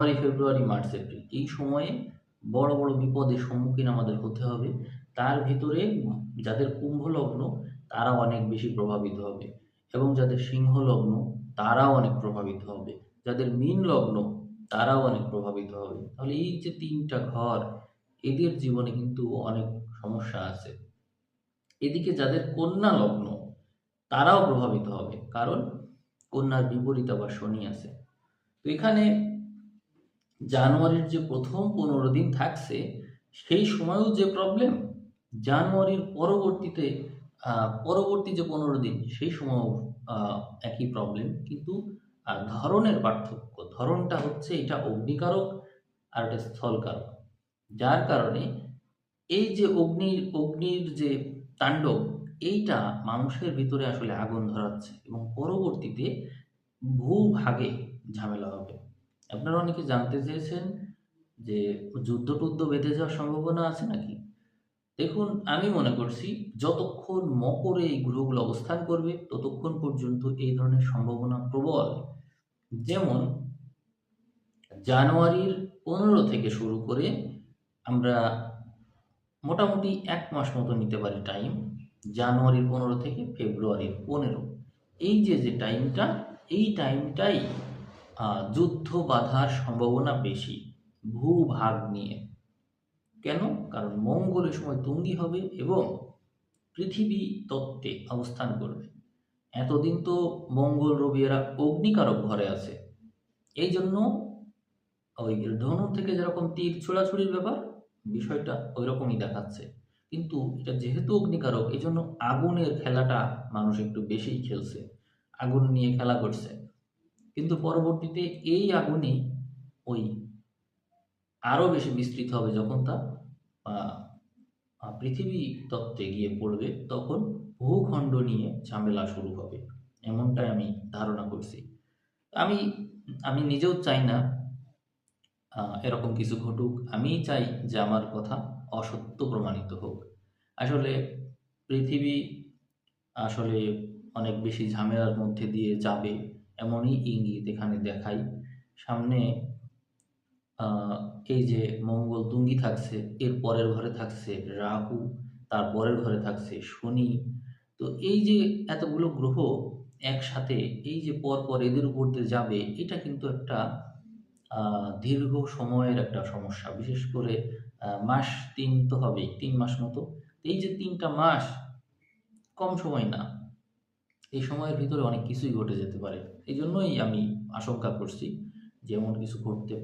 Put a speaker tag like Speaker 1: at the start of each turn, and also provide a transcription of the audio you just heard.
Speaker 1: জানুয়ারি, ফেব্রুয়ারি, March, April. এই সময়ে বড় বড় বিপদের সম্মুখীন আমাদের হতে হবে। তার ভিতরে যাদের কুম্ভ লগ্ন তারা অনেক বেশি প্রভাবিত হবে। এবং যাদের সিংহ লগ্ন, তারাও অনেক প্রভাবিত হবে। যাদের মীন লগ্ন, তারাও অনেক প্রভাবিত হবে। তাহলে এই যে তিনটা ঘর, এদের জীবনে কিন্তু অনেক সমস্যা আছে। এদিকে যাদের কন্যা লগ্ন, তারাও প্রভাবিত হবে। কারণ কন্যার বিপরীত আবার শনি আছে। তো এখানে জানুয়ারির যে প্রথম পনেরো দিন থাকছে, সেই সময়ও যে প্রবলেম জানুয়ারির পরবর্তীতে পরবর্তী যে পনেরো দিন, সেই সময়ও একই প্রবলেম কিন্তু ধরনের পার্থক্য, ধরনটা হচ্ছে এটা অগ্নিকারক আর এটা স্থলকারক। যার কারণে, এই যে অগ্নির অগ্নির যে তাণ্ডব, এইটা মানুষের ভিতরে আসলে আগুন ধরাচ্ছে এবং পরবর্তীতে ভূভাগে ঝামেলা হবে। আপনারা অনেকে জানতে চেয়েছেন যে যুদ্ধ টুদ্ধ বেঁধে যাওয়ার সম্ভাবনা আছে নাকি? দেখুন, আমি মনে করছি যতক্ষণ মকরে এই গ্রহগুলো অবস্থান করবে, ততক্ষণ পর্যন্ত এই ধরনের সম্ভাবনা প্রবল। যেমন, জানুয়ারির পনেরো থেকে শুরু করে আমরা মোটামুটি এক মাস মতো নিতে পারি টাইম জানুয়ারির পনেরো থেকে ফেব্রুয়ারির পনেরো। এই যে যে টাইমটা এই টাইমটাই যুদ্ধ বাধার সম্ভাবনা বেশি ভূভাগ নিয়ে। কেন? কারণ মঙ্গল সময় তুঙ্গি হবে এবং পৃথিবী তত্ত্বে অবস্থান করবে। এতদিন তো মঙ্গল রবি এরা অগ্নিকারক ঘরে আছে। এই জন্য ওই ধনু থেকে যেরকম তীর ছোড়াছুড়ির ব্যাপার, বিষয়টা ওই রকমই দেখাচ্ছে। কিন্তু এটা যেহেতু অগ্নিকারক এই জন্য আগুনের খেলাটা মানুষ একটু বেশিই খেলছে। আগুন নিয়ে খেলা করছে। কিন্তু পরবর্তীতে এই আগুনই ওই আরও বেশি বিস্তৃত হবে যখন তা পৃথিবী তত্ত্বে গিয়ে পড়বে, তখন ভূখণ্ড নিয়ে ঝামেলা শুরু হবে। এমনটাই আমি ধারণা করছি। আমি আমি নিজেও চাই না এরকম কিছু ঘটুক। আমি চাই যে আমার কথা অসত্য প্রমাণিত হোক। আসলে পৃথিবী আসলে অনেক বেশি ঝামেলার মধ্যে দিয়ে যাবে। এমনই ইঙ্গিত এখানে দেখাই। সামনে এই যে মঙ্গল তুঙ্গি থাকছে, এর পরের ঘরে থাকছে রাহু, তার পরের ঘরে থাকছে শনি। তো এই যে এতগুলো গ্রহ একসাথে এই যে পর পর এদের উপর দিয়ে যাবে, এটা কিন্তু একটা দীর্ঘ সময়ের একটা সমস্যা। বিশেষ করে মাস তিন তো হবেই, তিন মাস মতো। এই যে তিনটা মাস কম সময় না। এই সময়ের ভিতরে অনেক কিছুই ঘটে যেতে পারে। এই জন্যই আমি আশঙ্কা করছি যে এমন কিছু ঘটতে